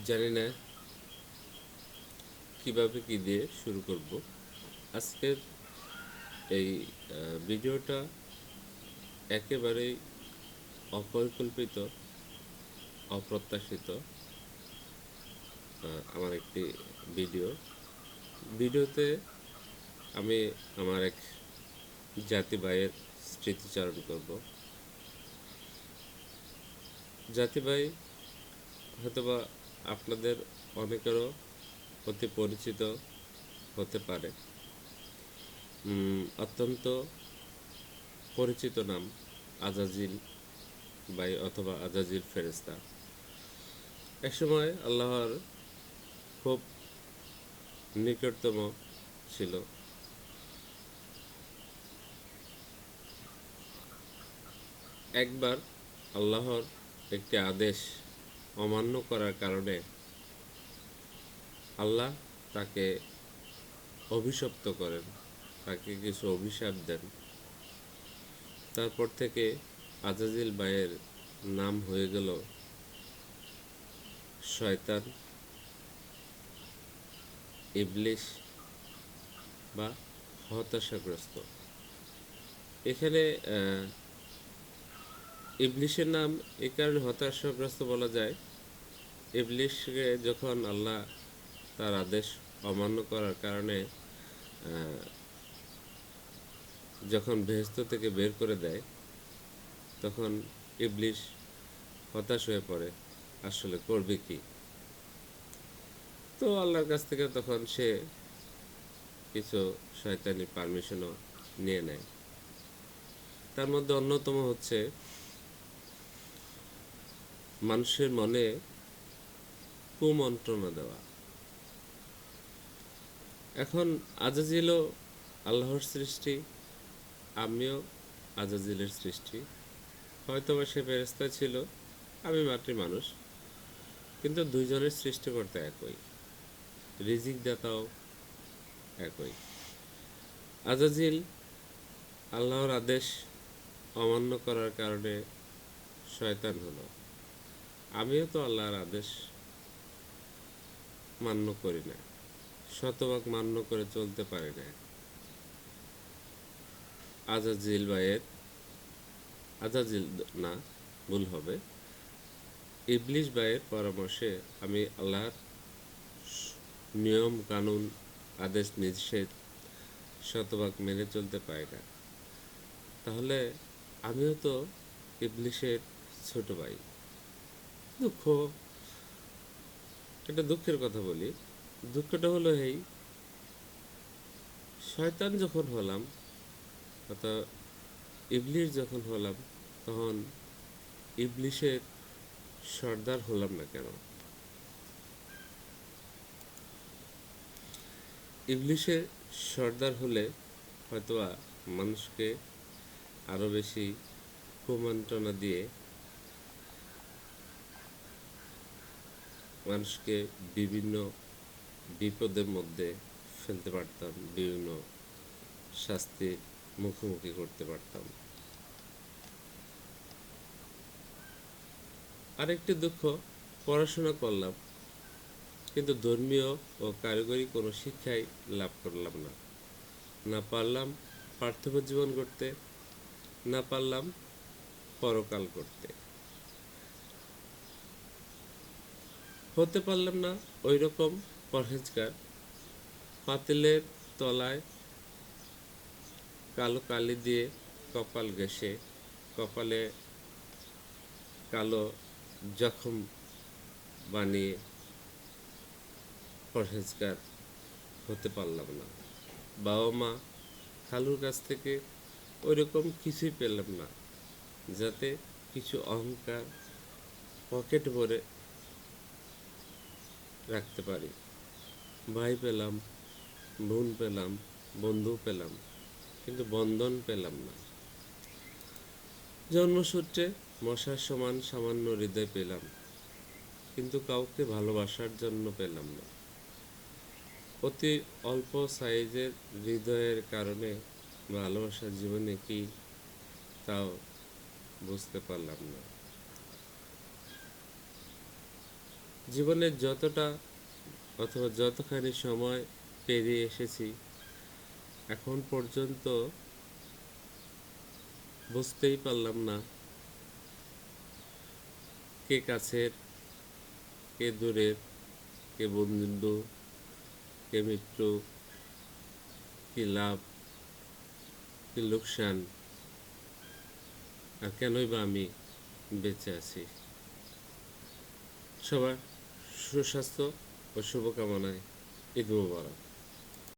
জানি না কীভাবে কি দিয়ে শুরু করব। আজকের এই ভিডিওটা একেবারেই অপরিকল্পিত, অপ্রত্যাশিত আমার একটি ভিডিও। ভিডিওতে আমি আমার এক জাতি ভাইয়ের স্মৃতিচারণ করব। জাতি ভাই হয়তোবা আপনাদের অনেকেরও অতি পরিচিত হতে পারে। অত্যন্ত পরিচিত নাম আজাজিল বাই অথবা আজাজিল ফেরেস্তা একসময় আল্লাহর খুব নিকটতম ছিল। একবার আল্লাহর একটি আদেশ অমান্য করার কারণে আল্লাহ তাকে অভিশপ্ত করেন, তাকে কিছু অভিশাপ দেন। তারপর থেকে আজাজিল ভাইয়ের নাম হয়ে গেল শয়তান ইবলিশ বা হতাশাগ্রস্ত। এখানে ইবলিশের নাম এই কারণে হতাশাগ্রস্ত বলা যায়। ইবলিশকে যখন আল্লাহ তার আদেশ অমান্য করার কারণে যখন বেহেস্ত থেকে বের করে দেয়, তখন ইবলিশ হতাশ হয়ে পড়ে, আসলে করবে কি? তো আল্লাহর কাছ থেকে তখন সে কিছু শয়তানি পারমিশনও নিয়ে নেয়। তার মধ্যে অন্যতম হচ্ছে মানুষের মনে কুমন্ত্রণা দেওয়া। এখন আজাজিলও আল্লাহর সৃষ্টি, আমিও আজাজিলের সৃষ্টি। হয়তো বা সে ফেরেস্তা ছিল, আমি মাতৃ মানুষ, কিন্তু দুইজনের সৃষ্টিকর্তা একই রিজিক দাতাও একই। আজাজিল আল্লাহর আদেশ অমান্য করার কারণে শয়তান হলো। আমিও তো আল্লাহর আদেশ মান্য করি না। শতভাগ মান্য করে চলতে পারি না। আজাজিল ভাইয়ের, আজাজিল না, ভুল হবে। ইবলিশ ভাইয়ের পরামর্শে আমি আল্লাহর নিয়ম, কানুন, আদেশ নিষেধ শতভাগ মেনে চলতে পারি না। তাহলে আমিও তো ইবলিশের ছোট ভাই। দুঃখ। একটা দুঃখের কথা বলি। দুঃখটা হলো এই, শয়তান যখন হলাম, অর্থাৎ ইবলিশ যখন হলাম, তখন ইবলিশের সর্দার হলাম না কেন? ইবলিশের সর্দার হলে হয়তোবা মানুষকে আরও বেশি কুমন্ত্রণা দিয়ে মানুষকে বিভিন্ন বিপদের মধ্যে ফেলতে পারতাম, বিভিন্ন শাস্তির মুখোমুখি করতে পারতাম। আরেকটি দুঃখ, পড়াশোনা করলাম, কিন্তু ধর্মীয় ও কারিগরি কোনো শিক্ষাই লাভ করলাম না। না পারলাম পার্থিব জীবন করতে না পারলাম পরকাল করতে হতে পারলাম না ওই রকম পরহেজগার। পাতিলের তলায় কালো কালি দিয়ে কপাল ঘেঁষে, কপালে কালো জখম বানিয়ে পরহেজগার হতে পারলাম না। বাবা মা খালুর কাছ থেকে ওই রকম কিছুই পেলাম না, যাতে কিছু অহংকার পকেট ভরে রাখতে পারি। ভাই পেলাম, বোন পেলাম, বন্ধু পেলাম, কিন্তু বন্ধন পেলাম না। জন্মসূত্রে মশার সমান সামান্য হৃদয় পেলাম, কিন্তু কাউকে ভালোবাসার জন্য পেলাম না। অতি অল্প সাইজের হৃদয়ের কারণে ভালোবাসার জীবনে কি তাও বুঝতে পারলাম না। জীবনের যতটা অথবা যতখানি সময় পেরিয়ে এসেছি, এখন পর্যন্ত বুঝতেই পারলাম না কে কাছের, কে দূরের, কে বন্ধু, কে মিত্র, কি লাভ, কি লোকসান, আর কেনই বা আমি বেঁচে আছি? সবার সুস্বাস্থ্য ও শুভকামনায় ঈদ মুবারক